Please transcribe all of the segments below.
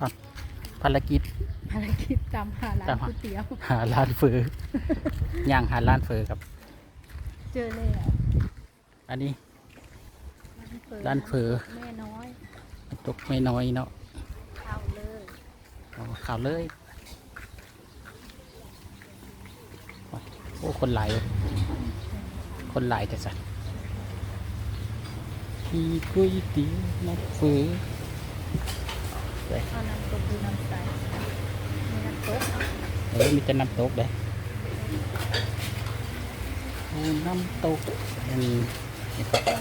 ครับภารกิจภารกิจตามหาร้านตามหาก๋วยเตี๋ยว หาร้านเฟอย่างหาร้านเฟอครับ เจอเลยอะอันนี้เปิดร้านเฟอแม่น้อยตกไม่น้อยเนาะเข้าเลยเอาข่าวเลยโอ้คนหลายคนหลายแต่สัตว์มีก๋วยเตี๋ยวน้ำเฟอไป เอาน้ำตกดูน้ำใสมีน้ำตก เออมีแต่น้ำตกเลยโอ้น้ำตกอันนี้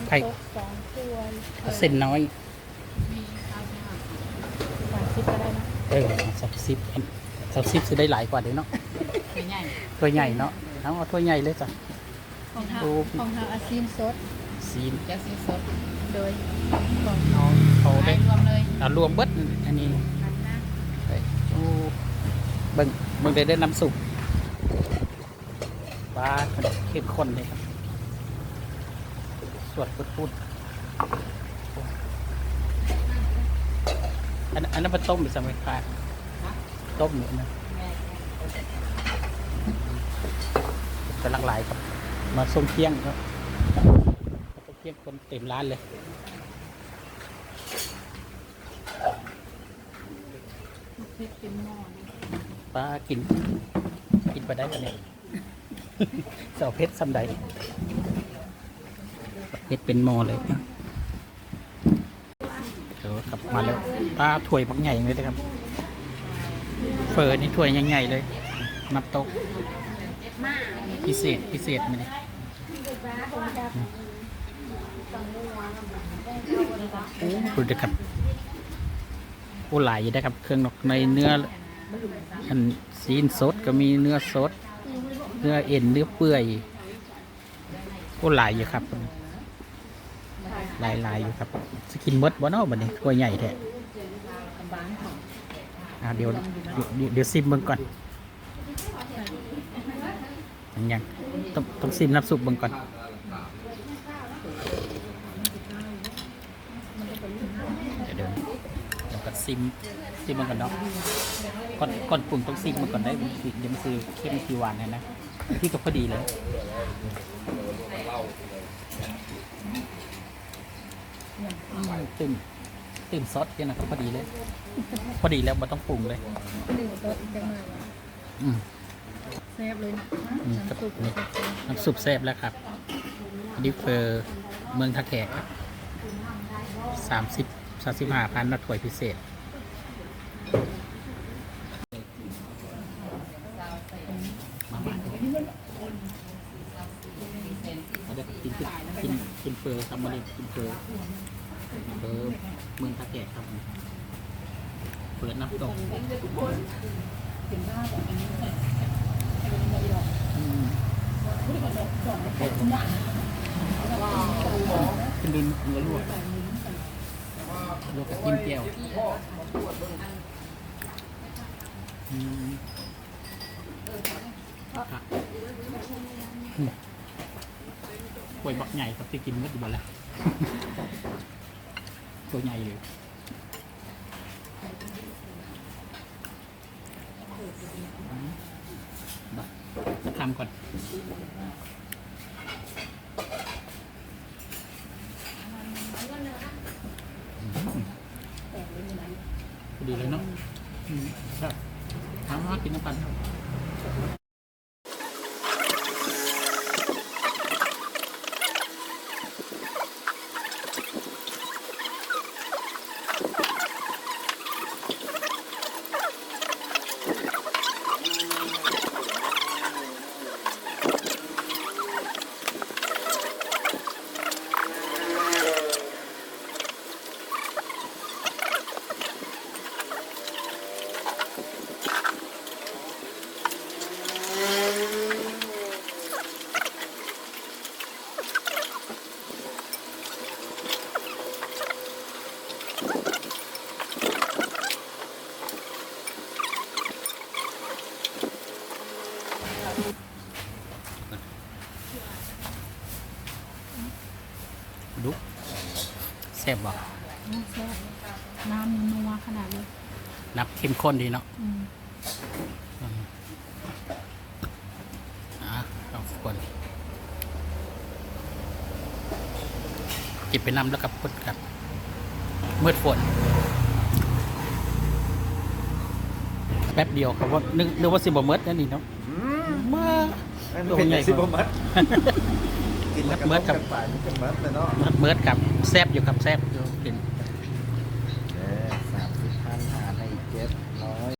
ไข่น้ำตกสองถ้วยเอาเส้นน้อยมีข้าวผัดหวานชิบก็ได้นะเออสับซิบสับซิบจะได้หลายกว่าเดี๋ยวเนาะถ้วยใหญ่ถ้วยใหญ่เนาะเอาเอาถ้วยใหญ่เลยจ้ะของเฮาโอ้ของเฮาอาซีนสดซีนจะซีนสดโดยของเอาเขาได้รวมเลยเอารวมเบิดอันนี้อันนะไปโอ้ เบิ่งเบิ่งได้ได้น้ำสุปปลาเข้มข้นเลยครับ สวดพุดพุดอันอันนั้นมาต้มหรือสมัยปลาต้มอยู่นะกำลังหลายครับ มาส้มเที่ยงครับส้มเที่ยงคนเต็มร้านเลยเป็นหม้อ ป้ากิน กินไปได้กันเนี่ยเสาเพชรซ้ำใดเพชรเป็นมอเลยเดี๋ยวกลับมาแล้วป้าถ้วยบักใหญ่เลยนะครับ เฟอร์นี่ถ้วยใหญ่ๆเลย นับโต๊ะพิเศษพิเศษไม่ได้ดูดิครับโอ้หลายอยู่นะครับ เครื่องนอกในเนื้อ อันซีนสดก็มีเนื้อสด เนื้อเอ็นเนื้อเปื่อยก็หลายอยู่ครับหลายหลายๆอยู่ครับสกินมดบ่เนาะบัดนี้ตัวใหญ่แท้เดี๋ยวเดี๋ยวซิมเบิ่งก่อนอันยังต้องต้องซิมน้ำซุปเบิ่งก่อนเดี๋ยวเดี๋ยวเดี๋ยวก็ซิม ซิมเบิ่งก่อนเนาะก่อนก่อนปรุงต้องซิกมันก่อนได้มันสิเดี๋ยวมันซื้อเข้มทีหวานนะนะพี่ก็พอดีเลยอืมตื่มตื่มซอสเนี่ยนะก็พอดีเลย พอดีแล้วมันต้องปรุงเลยหนึ่งรสอีกจังเลยว่ะอืมแซ่บเลยนะอืมน้ำซุปนี่น้ำซุปแซ่บแล้วครับอันนี้เฟอร์เมืองท่าแขกครับสามสิบสามสิบห้าพันนัดถ้วยพิเศษมาบ้าน เอาเดี๋ยวกินกินกินกินเฟอร์ครับมาเลยกินเฟอร์เฟอร์เมืองท่าแขกครับเปิดน้ำตกอืมขึ้นดินเนื้อลวกลวกกับจิ้มแก้ว อืมครับอืมกล้วยบักใหญ่ครับที่กินเมื่อกี้แล้วตัวใหญ่เลยอืมบักจะทำก่อนดีเลยเนาะครับ ถามว่ากินน้ำปันครับ ดูแซ่บบ่อืมแซ่บน้ำนัวขนาดเลยนับเข้มข้นดีเนาะอืมอะเอาคนจิบไปนำแล้วกับพุทครับมืดฝนแป๊บเดียวครับว่านึกนึกว่าสิบเมิดนั่นนี่เนาะ มาเป็นไงสิบมัดกินแล้วก็เบิดครับกันไปมันกันมัดเลยเนาะเมิดครับแซบอยู่ครับแซบอยู่กิน